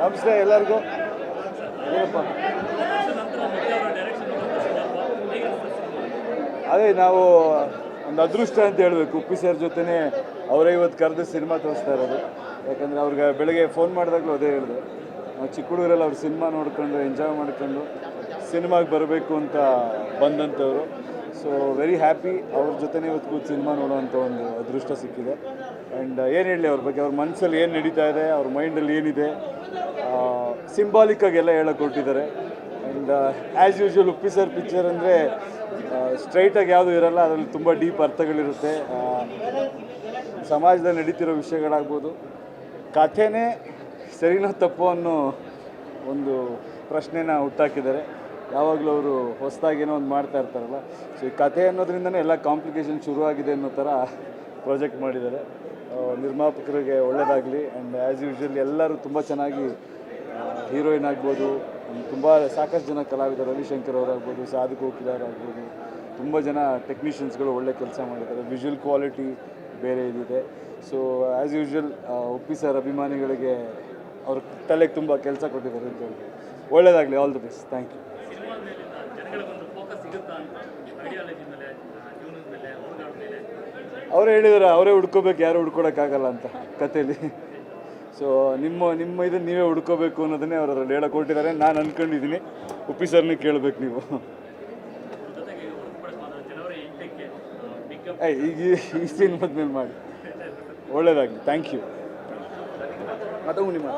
ನಮಸ್ತೆ ಎಲ್ಲರಿಗೂ. ಏನಪ್ಪ? ಅದೇ ನಾವು ಒಂದು ಅದೃಷ್ಟ ಅಂತ ಹೇಳಬೇಕು. ಉಪ್ಪಿ ಸರ್ ಜೊತೆನೇ ಅವರೇ ಇವತ್ತು ಕರೆದು ಸಿನಿಮಾ ತೋರಿಸ್ತಾ ಇರೋದು. ಯಾಕಂದರೆ ಅವ್ರಿಗೆ ಬೆಳಗ್ಗೆ ಫೋನ್ ಮಾಡಿದಾಗಲೂ ಅದೇ ಹೇಳಿದೆ. ನಾವು ಚಿಕ್ಕ ಹುಡುಗರಲ್ಲಿ ಅವ್ರು ಸಿನಿಮಾ ನೋಡ್ಕೊಂಡು ಎಂಜಾಯ್ ಮಾಡ್ಕೊಂಡು ಸಿನಿಮಾಗೆ ಬರಬೇಕು ಅಂತ ಬಂದಂಥವ್ರು. ಸೊ ವೆರಿ ಹ್ಯಾಪಿ ಅವ್ರ ಜೊತೆನೇ ಇವತ್ತು ಕೂತು ಸಿನಿಮಾ ನೋಡೋವಂಥ ಒಂದು ಅದೃಷ್ಟ ಸಿಕ್ಕಿದೆ. ಆ್ಯಂಡ್ ಏನು ಹೇಳಲಿ ಅವ್ರ ಬಗ್ಗೆ? ಅವ್ರ ಮನಸ್ಸಲ್ಲಿ ಏನು ನಡೀತಾ ಇದೆ? ಅವ್ರ ಮೈಂಡಲ್ಲಿ ಏನಿದೆ? ಸಿಂಬಾಲಿಕ್ಕಾಗಿ ಎಲ್ಲ ಹೇಳಕ್ಕೆ ಕೊಟ್ಟಿದ್ದಾರೆ and as usual Uppi sir picture ಅಂದರೆ ಸ್ಟ್ರೈಟಾಗಿ ಯಾವುದು ಇರಲ್ಲ, ಅದರಲ್ಲಿ ತುಂಬ ಡೀಪ್ ಅರ್ಥಗಳಿರುತ್ತೆ. ಸಮಾಜದಲ್ಲಿ ನಡೀತಿರೋ ವಿಷಯಗಳಾಗ್ಬೋದು. ಕಥೆನೇ ಸರಿನೋ ತಪ್ಪು ಅನ್ನೋ ಒಂದು ಪ್ರಶ್ನೆನ ಹುಟ್ಟಾಕಿದ್ದಾರೆ. ಯಾವಾಗಲೂ ಅವರು ಹೊಸದಾಗಿ ಒಂದು ಮಾಡ್ತಾ ಇರ್ತಾರಲ್ಲ. ಸೊ ಈ ಕಥೆ ಅನ್ನೋದ್ರಿಂದನೇ ಎಲ್ಲ ಕಾಂಪ್ಲಿಕೇಶನ್ ಶುರುವಾಗಿದೆ ಅನ್ನೋ ಥರ ಪ್ರಾಜೆಕ್ಟ್ ಮಾಡಿದ್ದಾರೆ. ನಿರ್ಮಾಪಕರಿಗೆ ಒಳ್ಳೆಯದಾಗಲಿ ಆ್ಯಂಡ್ ಆ್ಯಸ್ ಯೂಶ್ವಲ್ ಎಲ್ಲರೂ ತುಂಬ ಚೆನ್ನಾಗಿ ಹೀರೋಯಿನ್ ಆಗ್ಬೋದು. ತುಂಬ ಸಾಕಷ್ಟು ಜನ ಕಲಾವಿದರು, ರವಿಶಂಕರ್ ಅವರಾಗ್ಬೋದು, ಸಾಧು ಆಗ್ಬೋದು ತುಂಬ ಜನ ಟೆಕ್ನಿಷಿಯನ್ಸ್ಗಳು ಒಳ್ಳೆ ಕೆಲಸ ಮಾಡಿದ್ದಾರೆ. ವಿಜುವಲ್ ಕ್ವಾಲಿಟಿ ಬೇರೆ ಇದಿದೆ. So as usual Uppi sir ಅಭಿಮಾನಿಗಳಿಗೆ ಅವ್ರ ತಲೆಗೆ ತುಂಬ ಕೆಲಸ ಕೊಟ್ಟಿದ್ದಾರೆ ಅಂತ ಹೇಳಿ ಒಳ್ಳೆಯದಾಗಲಿ all the best thank you cinema ಮೇಲಿನ ಜನಗಳಿಗೊಂದು ಫೋಕಸ್ ಸಿಗುತ್ತಾ ಅಂತ ಐಡಿಯಾಲಜಿ ಮೇಲೆ ಜೀವನದ ಮೇಲೆ ಹುಡುಗಾಟ ಮೇಲೆ ಅವರೇ ಹೇಳಿದಾರೆ, ಅವರೇ ಹುಡ್ಕೋಬೇಕು, ಯಾರು ಹುಡ್ಕೊಡೋಕ್ಕಾಗಲ್ಲ ಅಂತ ಕಥೆಯಲ್ಲಿ ಸೊ ನಿಮ್ಮ ನಿಮ್ಮ ಇದನ್ನು ನೀವೇ ಹುಡ್ಕೋಬೇಕು ಅನ್ನೋದನ್ನೇ ಅವ್ರು ಅದ್ರಲ್ಲಿ ಹೇಳಕ್ಕೆ ನಾನು ಅಂದ್ಕೊಂಡಿದ್ದೀನಿ ಉಪ್ಪಿ ಕೇಳಬೇಕು ನೀವು. ಈಗ ಈ- ಈ ಸಿನಿಮಾದ ಮೇಲೆ ಮಾಡಿ. ಒಳ್ಳೇದಾಗಲಿ. ಥ್ಯಾಂಕ್ ಯು ಅದು ನಿಮ್ಮ